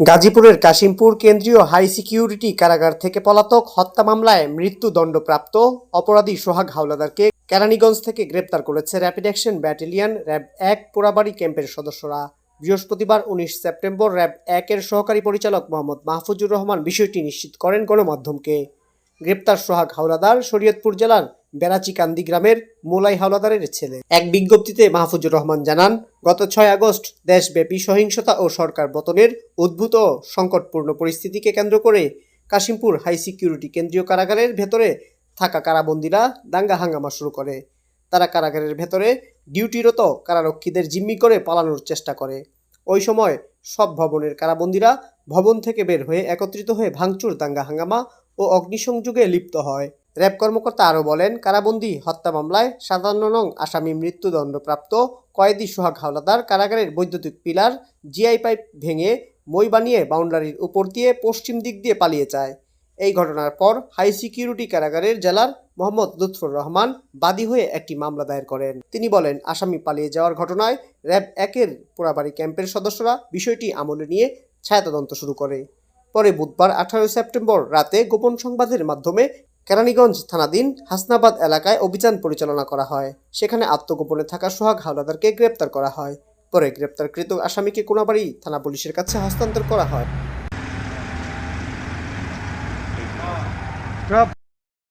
গাজীপুরের কাশিমপুর কেন্দ্রীয় high security কারাগার থেকে পলাতক হত্যা মামলায় মৃত্যুদণ্ডপ্রাপ্ত অপরাধী সোহাগ হাওলাদারকে কেরানীগঞ্জ থেকে গ্রেপ্তার করেছে র্যাপিড অ্যাকশন ব্যাটালিয়ন র্যাব এক পোড়াবাড়ি ক্যাম্পের সদস্যরা। বৃহস্পতিবার উনিশ সেপ্টেম্বর র্যাব একের সহকারী পরিচালক মোহাম্মদ মাহফুজুর রহমান বিষয়টি নিশ্চিত করেন গণমাধ্যমকে। গ্রেপ্তার সোহাগ হাওলাদার শরীয়তপুর জেলার বেড়াচিকান্দি গ্রামের মোলাই হাওলাদারের ছেলে। এক বিজ্ঞপ্তিতে মাহফুজুর রহমান জানান গত ছয় আগস্ট দেশব্যাপী সহিংসতা ও সরকার পতনের উদ্ভূত সংকটপূর্ণ পরিস্থিতিকে কেন্দ্র করে কাশিমপুর হাই সিকিউরিটি কেন্দ্রীয় কারাগারের ভেতরে থাকা কারাবন্দীরা দাঙ্গা হাঙ্গামা শুরু করে। তারা কারাগারের ভেতরে ডিউটিরত কারারক্ষীদের জিম্মি করে পালানোর চেষ্টা করে। ওই সময় সব ভবনের কারাবন্দীরা ভবন থেকে বের হয়ে একত্রিত হয়ে ভাঙচুর, দাঙ্গা হাঙ্গামা ও অগ্নিসংযোগে লিপ্ত হয়। র্যাব কর্মকর্তা আরও বলেন, কারাবন্দি, হত্যা মামলায় সাতান্ন নং আসামি মৃত্যুদণ্ডপ্রাপ্ত কয়েদি সোহাগ হাওলাদার কারাগারের বৈদ্যুতিক পিলার, জিআই পাইপ ভেঙে মই বানিয়ে বাউন্ডারির উপর দিয়ে পশ্চিম দিক দিয়ে পালিয়ে যায়। এই ঘটনার পর হাই সিকিউরিটি কারাগারের জেলার মোহাম্মদ লুৎফর রহমান বাদী হয়ে একটি মামলা দায়ের করেন। তিনি বলেন, আসামি পালিয়ে যাওয়ার ঘটনায় র্যাব একের পোড়াবাড়ি ক্যাম্পের সদস্যরা বিষয়টি আমলে নিয়ে ছায়াতদন্ত শুরু করে। পরে বুধবার আঠারোই সেপ্টেম্বর রাতে গোপন সংবাদের মাধ্যমে কেরানীগঞ্জ থানাধীন হাসনাবাদ এলাকায় অভিযান পরিচালনা করা হয়। সেখানে আত্মগোপনে থাকা সোহাগ হাওলাদারকে গ্রেপ্তার করা হয়। পরে গ্রেপ্তারকৃত আসামিকে কোনাবাড়ি থানা পুলিশের কাছে হস্তান্তর করা হয়.